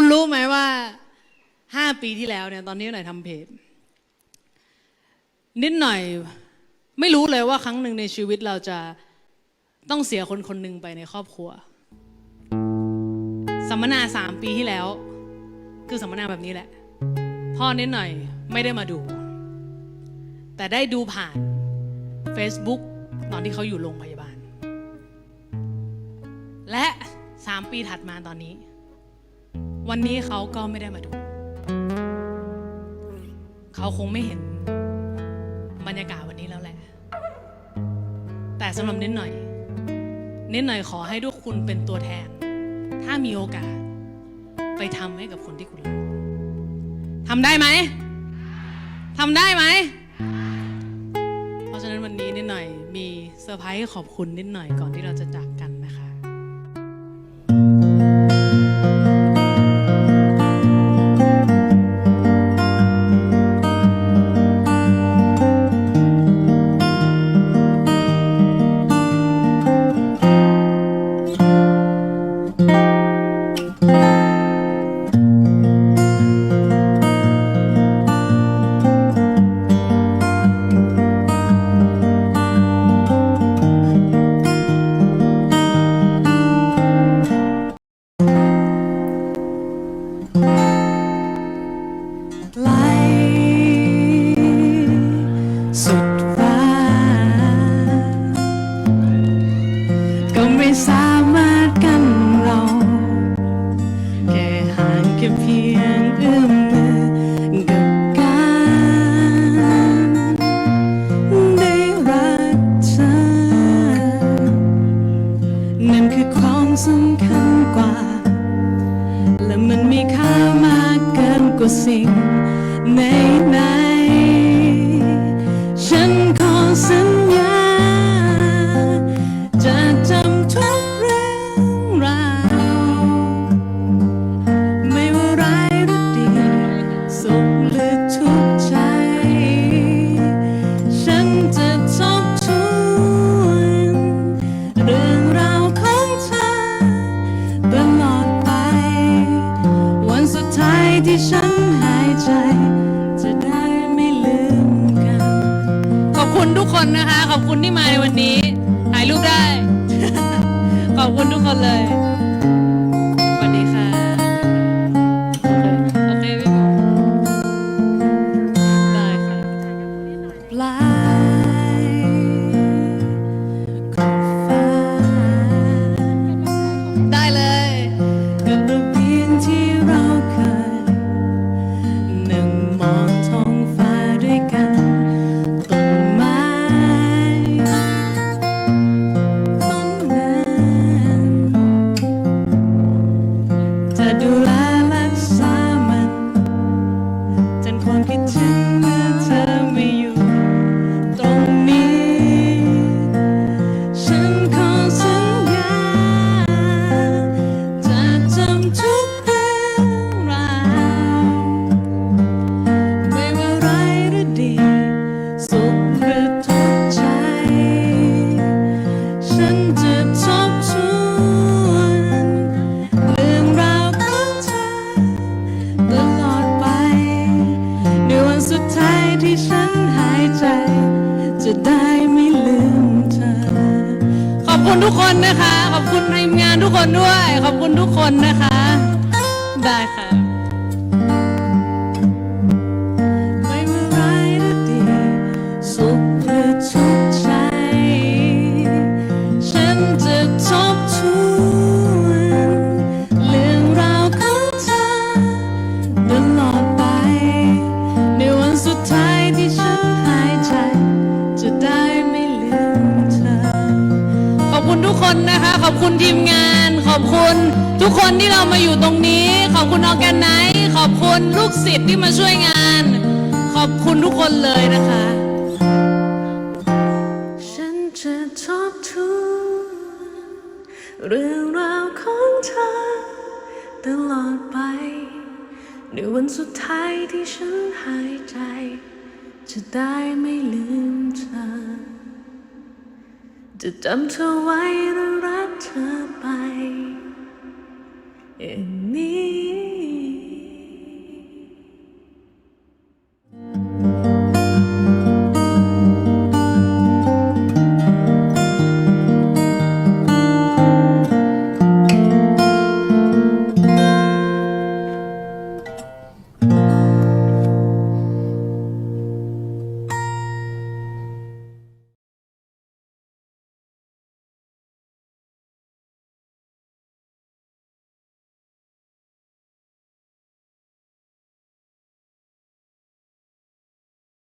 คุณรู้ไหมว่าห้าปีที่แล้วเนี่ยตอนนี้หน่อยทำเพจนิดหน่อยไม่รู้เลยว่าครั้งหนึ่งในชีวิตเราจะต้องเสียคนคนหนึ่งไปในครอบครัว สัมมนาสามปีที่แล้ว คือสัมมนาแบบนี้แหละ พ่อนิดหน่อยไม่ได้มาดู แต่ได้ดูผ่าน Facebook ตอนที่เขาอยู่โรงพยาบาล และสามปีถัดมาตอนนี้ วันนี้เขาก็ไม่ได้มาดู เขาคงไม่เห็นบรรยากาศวันนี้แล้วแหละ แต่สำหรับนิดหน่อย นิดหน่อยขอให้ทุกคุณเป็นตัวแทน ถ้ามีโอกาส ไปทำให้กับคนที่คุณรักทำได้ไหมทำได้ไหม เพราะฉะนั้นวันนี้นิดหน่อย มีเซอร์ไพรส์ขอบคุณนิดหน่อยก่อนที่เราจะจากกัน ห่างเพียงเอื้อมมือกับการได้รักเธอนั่นคือความสำคัญกว่า และมันมีค่ามากเกินกว่าสิ่งไหนไหนๆ กคนนะคะ ขอบคุณที่มาในวันนี้ ถ่ายรูปได้ ขอบคุณทุกคนเลยายใจ จะได้ไม่ลืมเธอ ขอบคุณทุกคนนะคะ ขอบคุณทีมงานทุกคนด้วย ขอบคุณทุกคนนะคะ ได้ค่ะ ทุกคนนะคะ ขอบคุณทีมงาน ขอบคุณทุกคนที่เรามาอยู่ตรงนี้ ขอบคุณออแกนไนท์ขอบคุณลูกศิษย์ที่มาช่วยงาน ขอบคุณทุกคนเลยนะคะ ฉันจะทบทวนเรื่องราวของเธอตลอดไป ในวันสุดท้ายที่ฉันหายใจ จะได้ไม่ลืมเธอ จะจำเธอไว้และรักเธอไปอย่างนี้